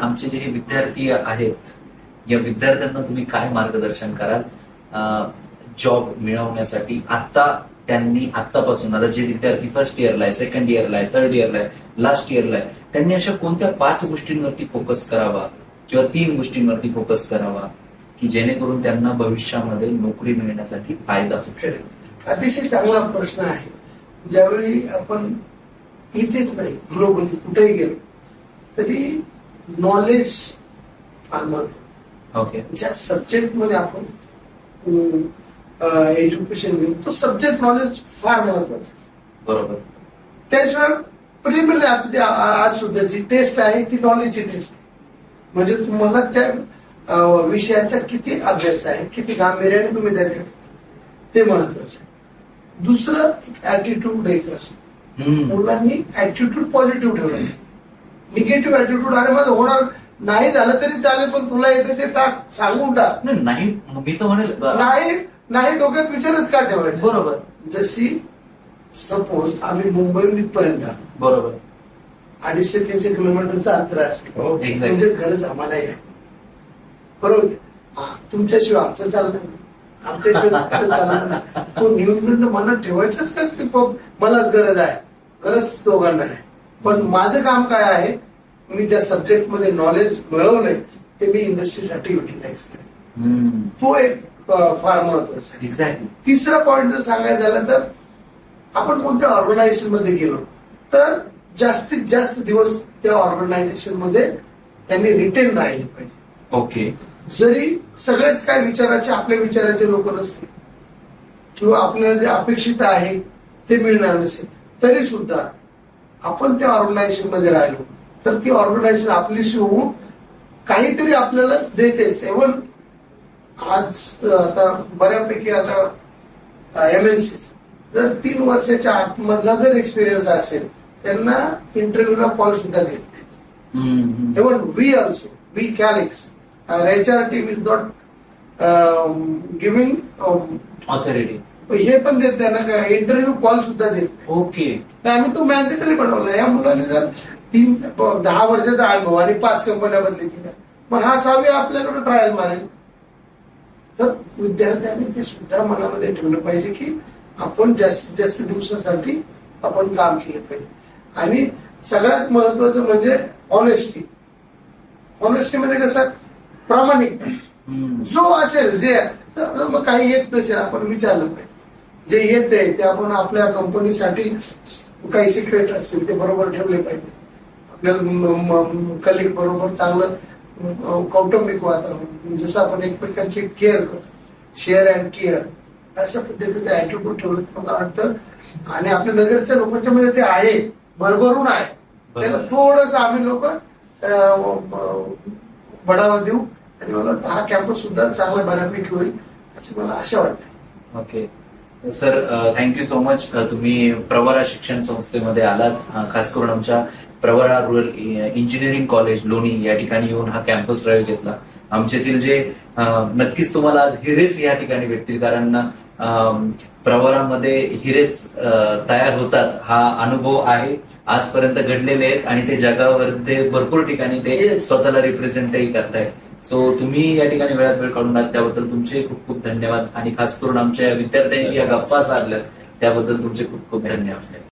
आमचे जे हे विद्यार्थी आहेत या विद्यार्थ्यांना तुम्ही काय मार्गदर्शन कराल? जॉब मिळवण्यासाठी. आता त्यांनी आतापासून आता जे विद्यार्थी फर्स्ट इयरला आहे सेकंड इयरला आहे थर्ड इयरला आहे लास्ट इयरला आहे त्यांनी अशा कोणत्या पाच गोष्टींवरती फोकस करावा? किंवा तीन गोष्टींवरती फोकस करावा? की जेणेकरून त्यांना भविष्यामध्ये नोकरी मिळण्यासाठी फायदा होईल अतिशय चांगला प्रश्न आहे. ज्यावेळी आपण इथेच नाही ग्लोबली कुठेही गेलो तरी नॉलेज फार महत्त्व ज्या सब्जेक्टमध्ये आपण एज्युकेशन घेऊ तो सब्जेक्ट नॉलेज फार महत्वाचं. बरोबर. त्याशिवाय प्रिलिमिनरी आता आज सुद्धा जी टेस्ट आहे ती नॉलेजची टेस्ट आहे. म्हणजे तुम्हाला त्या विषयाचा किती अभ्यास आहे किती गांभीर्याने तुम्ही त्याच्याकडे ते महत्वाचं आहे. दुसरं ऍटिट्यूड एक असतो. मुलांनी ऍटिट्यूड पॉझिटिव्ह ठेवलं निगेटिव्ह ऍटिट्यूड अरे माझं होणार नाही झालं तरी चालेल पण तुला येते ते टाक सांगून टाक. नाही, नाही मी तर म्हणेल नाही नाही डोक्यात विचारच का ठेवायचा? बरोबर. जशी सपोज आम्ही मुंबई इथपर्यंत आलो. बरोबर. अडीचशे तीनशे किलोमीटरचं अंतर असतं हो. म्हणजे गरज आम्हालाही आहे. बरोबर. तुमच्याशिवाय आमचं नाही. आमच्याशिवाय तुमचं चालणार नाही. तो न्यूनगंड मनात ठेवायचाच का मलाच गरज आहे? गरज दोघांना आहे. पण माझं काम काय आहे मी ज्या सब्जेक्टमध्ये नॉलेज मिळवलंय ते मी इंडस्ट्रीसाठी युटिलाइज करेन. तो एक फार महत्त्वाचा एक्झॅक्टली तिसरा पॉइंट जर सांगायचं झालं तर आपण कोणत्या ऑर्गनायझेशनमध्ये गेलो तर जास्तीत जास्त दिवस त्या ऑर्गनायझेशनमध्ये त्यांनी रिटेन राहिले पाहिजे. ओके जरी सगळेच काय विचाराचे आपल्या विचाराचे लोक नसतील किंवा आपल्याला जे अपेक्षित आहे ते मिळणार नसेल तरी सुद्धा आपण त्या ऑर्गनायझेशनमध्ये राहिलो तर ती ऑर्गनायझेशन आपलीशी होऊन काहीतरी आपल्याला देतेच इव्हन आज आता बऱ्यापैकी आता एम एन सी जर तीन वर्षाच्या आतमधला जर एक्सपिरियन्स असेल त्यांना इंटरव्ह्यूला कॉल सुद्धा देत नाही. we Calix, our HR team is not um, giving, um, authority हे पण देत नाही ना का? इंटरव्ह्यू कॉल सुद्धा देत नाही. ओके. तर आम्ही तो मॅन्डेटरी बनवला. या मुलाने जर तीन दहा वर्षाचा अनुभव आणि पाच कंपन्या बदली केल्या मग हा सहावी आपल्याकडे ट्रायल मारेल. तर विद्यार्थ्यांनी ते सुद्धा मनामध्ये ठेवलं पाहिजे की आपण जास्तीत जास्त दिवसासाठी आपण काम केलं पाहिजे. आणि सगळ्यात महत्वाचं म्हणजे ऑनेस्टी ऑनेस्टी मध्ये कसं? प्रामाणिक जो असेल जे काही येत नसेल आपण विचारलं पाहिजे. जे येते ते आपण आपल्या कंपनीसाठी काही सिक्रेट असतील ते बरोबर ठेवले पाहिजे. आपल्याला कलिक बरोबर चांगलं कौटुंबिक वातावरण जसं आपण एकमेकांची केअर करतो शेअर अँड केअर अशा पद्धतीचं ऍटिट्यूड ठेवलं तर मला वाटतं आणि आपल्या नगरच्या लोकांच्या मध्ये ते आहे भरभरून आहे. त्याला. थोडस आम्ही लोक बढावा देऊ आणि मला वाटतं हा कॅम्पस सुद्धा चांगला बऱ्यापैकी होईल अशी मला आशा वाटते. Okay. Sir thank you so much तुम्ही प्रवरा शिक्षण संस्थेमध्ये आलात. खास करून आमच्या प्रवरा रुरल इंजिनिअरिंग कॉलेज लोणी या ठिकाणी येऊन हा कॅम्पस ड्राईव्ह घेतला. आमच्यातील जे नक्कीच तुम्हाला आज हिरेच या ठिकाणी भेटतील. कारण प्रवरामध्ये हिरेच तयार होतात. हा अनुभव आहे. आजपर्यंत घडलेले आहेत आणि ते जगावर ते भरपूर ठिकाणी ते. स्वतःला रिप्रेझेंटही करतायत. सो तुम्ही या ठिकाणी वेळात वेळ काढून आलात त्याबद्दल तुमचे खूप खूप धन्यवाद. आणि खास करून आमच्या विद्यार्थ्यांशी या गप्पा साधल्या त्याबद्दल तुमचे खूप खूप धन्यवाद.